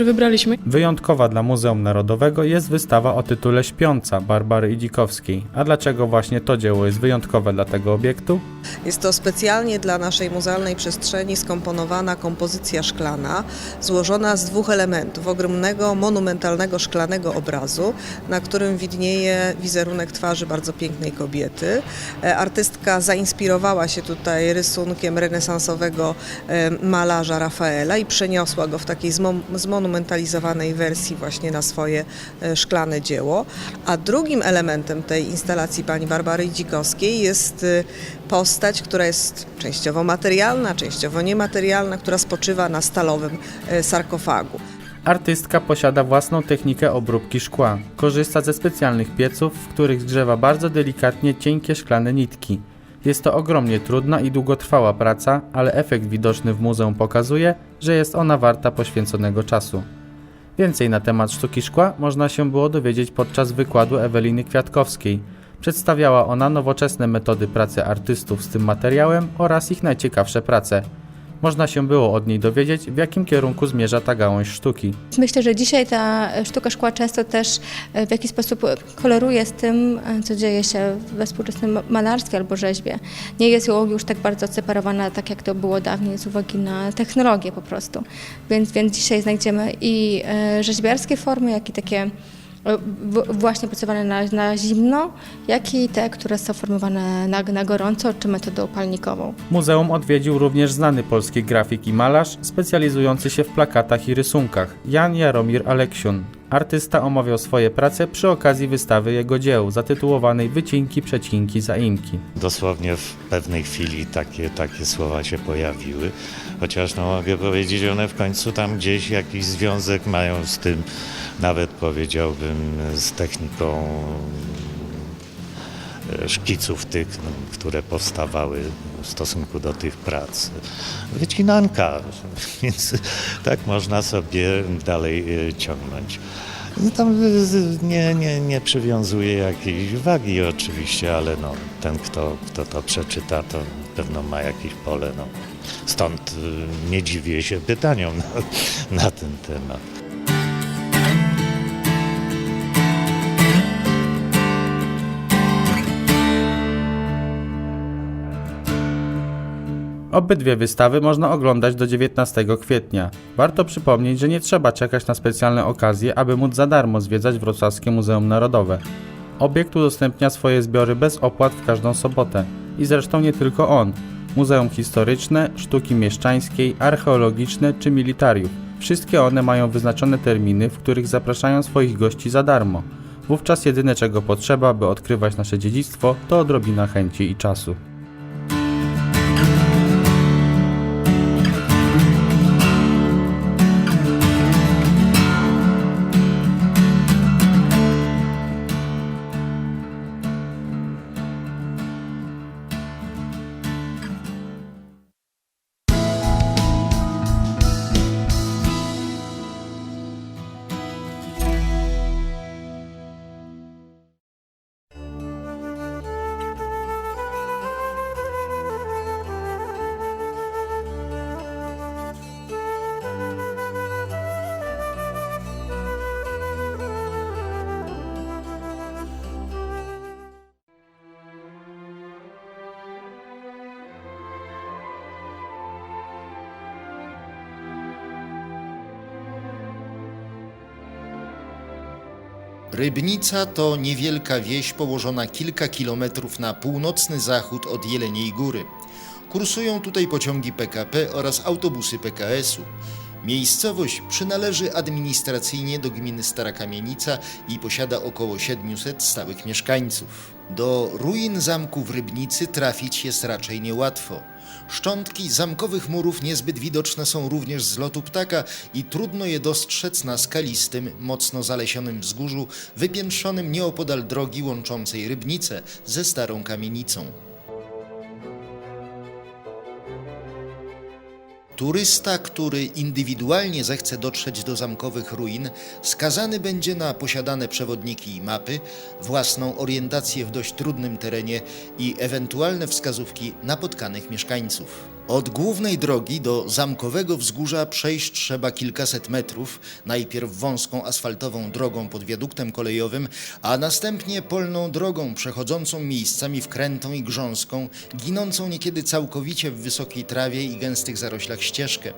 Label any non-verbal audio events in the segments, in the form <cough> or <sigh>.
że wybraliśmy. Wyjątkowa dla Muzeum Narodowego jest wystawa o tytule Śpiąca Barbary Idzikowskiej. A dlaczego właśnie to dzieło jest wyjątkowe dla tego obiektu? Jest to specjalnie dla naszej muzealnej przestrzeni skomponowana kompozycja szklana, złożona z dwóch elementów. Ogromnego, monumentalnego szklanego obrazu, na którym widnieje wizerunek twarzy bardzo pięknej kobiety. E, Artystka zainspirowała się tutaj rysunkiem renesansowego e, malarza Rafaela i przeniosła go w takiej zmo- zmonumentalizowanej wersji właśnie na swoje e, szklane dzieło. A drugim elementem tej instalacji pani Barbary Dzikowskiej jest e, postać, która jest częściowo materialna, częściowo niematerialna, która spoczywa na stalowym e, sarkofagu. Artystka posiada własną technikę obróbki szkła. Korzysta ze specjalnych pieców, w których zgrzewa bardzo delikatnie cienkie szklane nitki. Jest to ogromnie trudna i długotrwała praca, ale efekt widoczny w muzeum pokazuje, że jest ona warta poświęconego czasu. Więcej na temat sztuki szkła można się było dowiedzieć podczas wykładu Eweliny Kwiatkowskiej. Przedstawiała ona nowoczesne metody pracy artystów z tym materiałem oraz ich najciekawsze prace. Można się było od niej dowiedzieć, w jakim kierunku zmierza ta gałąź sztuki. Myślę, że dzisiaj ta sztuka szkła często też e, w jakiś sposób koloruje z tym, e, co dzieje się we współczesnym ma- malarstwie albo rzeźbie. Nie jest już tak bardzo odseparowana, tak jak to było dawniej, z uwagi na technologię po prostu. Więc, więc dzisiaj znajdziemy i e, rzeźbiarskie formy, jak i takie e, właśnie pracowane na, na zimno, jak i te, które są formowane na, na gorąco, czy metodą palnikową. Muzeum odwiedził również znany polski grafik i malarz specjalizujący się w plakatach i rysunkach Jan Jaromir Aleksiun. Artysta omawiał swoje prace przy okazji wystawy jego dzieł zatytułowanej Wycinki, przecinki, zaimki. Dosłownie w pewnej chwili takie, takie słowa się pojawiły, chociaż no mogę powiedzieć, one w końcu tam gdzieś jakiś związek mają z tym, nawet powiedziałbym z techniką szkiców tych, no, które powstawały w stosunku do tych prac. Wycinanka, <laughs> więc tak można sobie dalej e, ciągnąć. Tam e, nie, nie, nie przywiązuje jakiejś wagi oczywiście, ale no, ten, kto, kto to przeczyta, to pewno ma jakieś pole. No. Stąd nie dziwię się pytaniom <laughs> na, na ten temat. Obydwie wystawy można oglądać do 19 kwietnia. Warto przypomnieć, że nie trzeba czekać na specjalne okazje, aby móc za darmo zwiedzać Wrocławskie Muzeum Narodowe. Obiekt udostępnia swoje zbiory bez opłat w każdą sobotę. I zresztą nie tylko on. Muzeum Historyczne, Sztuki Mieszczańskiej, Archeologiczne czy Militariów. Wszystkie one mają wyznaczone terminy, w których zapraszają swoich gości za darmo. Wówczas jedyne czego potrzeba, by odkrywać nasze dziedzictwo, to odrobina chęci i czasu. Rybnica to niewielka wieś położona kilka kilometrów na północny zachód od Jeleniej Góry. Kursują tutaj pociągi PKP oraz autobusy PKS-u. Miejscowość przynależy administracyjnie do gminy Stara Kamienica i posiada około 700 stałych mieszkańców. Do ruin zamku w Rybnicy trafić jest raczej niełatwo. Szczątki zamkowych murów niezbyt widoczne są również z lotu ptaka i trudno je dostrzec na skalistym, mocno zalesionym wzgórzu, wypiętrzonym nieopodal drogi łączącej Rybnicę ze Starą Kamienicą. Turysta, który indywidualnie zechce dotrzeć do zamkowych ruin, skazany będzie na posiadane przewodniki i mapy, własną orientację w dość trudnym terenie i ewentualne wskazówki napotkanych mieszkańców. Od głównej drogi do zamkowego wzgórza przejść trzeba kilkaset metrów, najpierw wąską asfaltową drogą pod wiaduktem kolejowym, a następnie polną drogą przechodzącą miejscami wkrętą i grząską, ginącą niekiedy całkowicie w wysokiej trawie i gęstych zaroślach ścieżkę.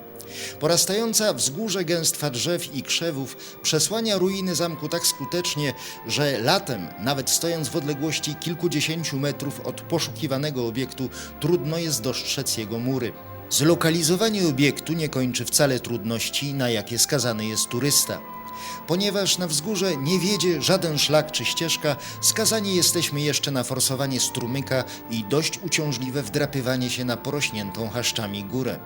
Porastająca wzgórze gęstwa drzew i krzewów przesłania ruiny zamku tak skutecznie, że latem, nawet stojąc w odległości kilkudziesięciu metrów od poszukiwanego obiektu, trudno jest dostrzec jego mury. Zlokalizowanie obiektu nie kończy wcale trudności, na jakie skazany jest turysta. Ponieważ na wzgórze nie wiedzie żaden szlak czy ścieżka, skazani jesteśmy jeszcze na forsowanie strumyka i dość uciążliwe wdrapywanie się na porośniętą chaszczami górę.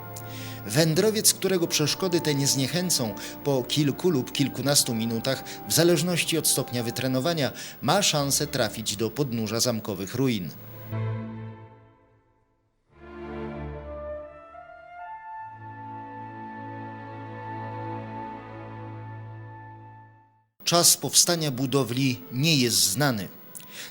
Wędrowiec, którego przeszkody te nie zniechęcą, po kilku lub kilkunastu minutach, w zależności od stopnia wytrenowania, ma szansę trafić do podnóża zamkowych ruin. Czas powstania budowli nie jest znany.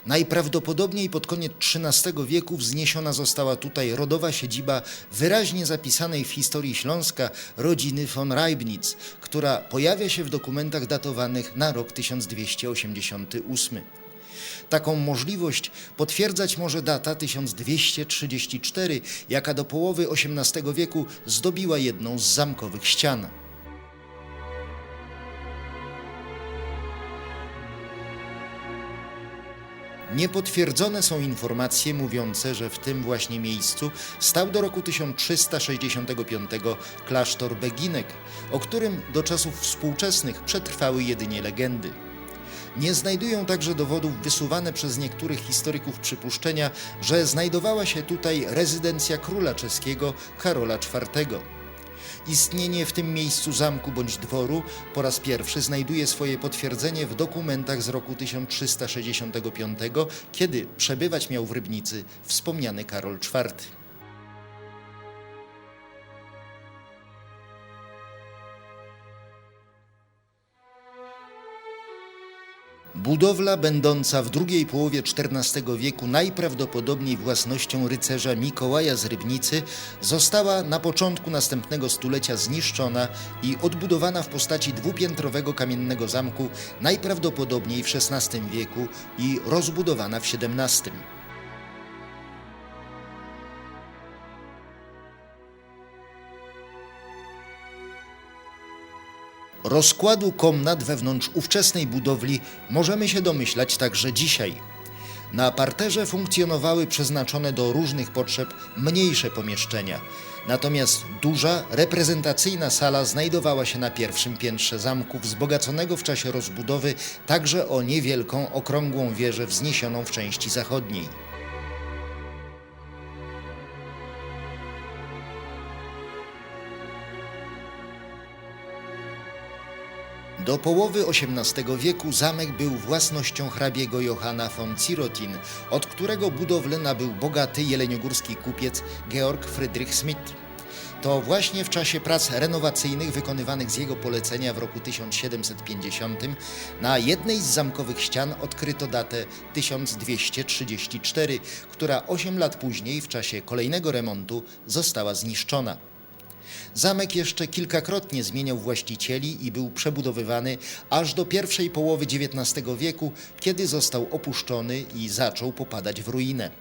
Najprawdopodobniej pod koniec XIII wieku wzniesiona została tutaj rodowa siedziba wyraźnie zapisanej w historii Śląska rodziny von Reibnitz, która pojawia się w dokumentach datowanych na rok 1288. Taką możliwość potwierdzać może data 1234, jaka do połowy XVIII wieku zdobiła jedną z zamkowych ścian. Niepotwierdzone są informacje mówiące, że w tym właśnie miejscu stał do roku 1365 klasztor Beginek, o którym do czasów współczesnych przetrwały jedynie legendy. Nie znajdują także dowodów wysuwane przez niektórych historyków przypuszczenia, że znajdowała się tutaj rezydencja króla czeskiego Karola IV. Istnienie w tym miejscu zamku bądź dworu po raz pierwszy znajduje swoje potwierdzenie w dokumentach z roku 1365, kiedy przebywać miał w Rybnicy wspomniany Karol IV. Budowla będąca w drugiej połowie XIV wieku najprawdopodobniej własnością rycerza Mikołaja z Rybnicy została na początku następnego stulecia zniszczona i odbudowana w postaci dwupiętrowego kamiennego zamku najprawdopodobniej w XVI wieku i rozbudowana w XVII. Rozkładu komnat wewnątrz ówczesnej budowli możemy się domyślać także dzisiaj. Na parterze funkcjonowały przeznaczone do różnych potrzeb mniejsze pomieszczenia, natomiast duża, reprezentacyjna sala znajdowała się na pierwszym piętrze zamku, wzbogaconego w czasie rozbudowy także o niewielką, okrągłą wieżę wzniesioną w części zachodniej. Do połowy XVIII wieku zamek był własnością hrabiego Johanna von Zirotin, od którego budowlę nabył bogaty jeleniogórski kupiec Georg Friedrich Schmidt. To właśnie w czasie prac renowacyjnych wykonywanych z jego polecenia w roku 1750 na jednej z zamkowych ścian odkryto datę 1234, która 8 lat później w czasie kolejnego remontu została zniszczona. Zamek jeszcze kilkakrotnie zmieniał właścicieli i był przebudowywany aż do pierwszej połowy XIX wieku, kiedy został opuszczony i zaczął popadać w ruinę.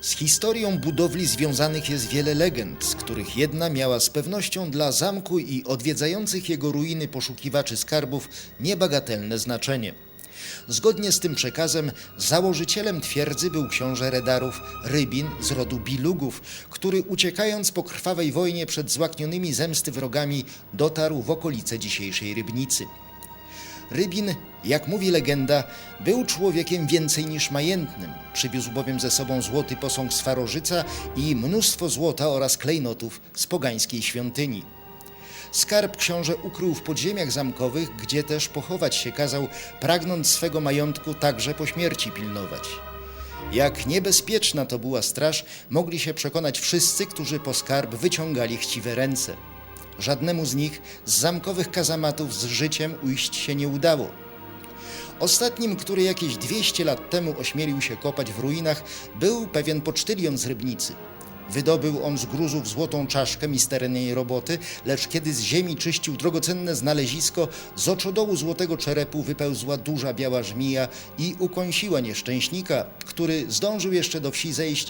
Z historią budowli związanych jest wiele legend, z których jedna miała z pewnością dla zamku i odwiedzających jego ruiny poszukiwaczy skarbów niebagatelne znaczenie. Zgodnie z tym przekazem założycielem twierdzy był książę Redarów Rybin z rodu Bilugów, który uciekając po krwawej wojnie przed złaknionymi zemsty wrogami dotarł w okolice dzisiejszej Rybnicy. Rybin, jak mówi legenda, był człowiekiem więcej niż majętnym. Przywiózł bowiem ze sobą złoty posąg z Farożyca i mnóstwo złota oraz klejnotów z pogańskiej świątyni. Skarb książę ukrył w podziemiach zamkowych, gdzie też pochować się kazał, pragnąc swego majątku także po śmierci pilnować. Jak niebezpieczna to była straż, mogli się przekonać wszyscy, którzy po skarb wyciągali chciwe ręce. Żadnemu z nich z zamkowych kazamatów z życiem ujść się nie udało. Ostatnim, który jakieś 200 lat temu ośmielił się kopać w ruinach, był pewien pocztylion z Rybnicy. Wydobył on z gruzów złotą czaszkę misternej roboty, lecz kiedy z ziemi czyścił drogocenne znalezisko, z oczodołu złotego czerepu wypełzła duża biała żmija i ukąsiła nieszczęśnika, który zdążył jeszcze do wsi zejść,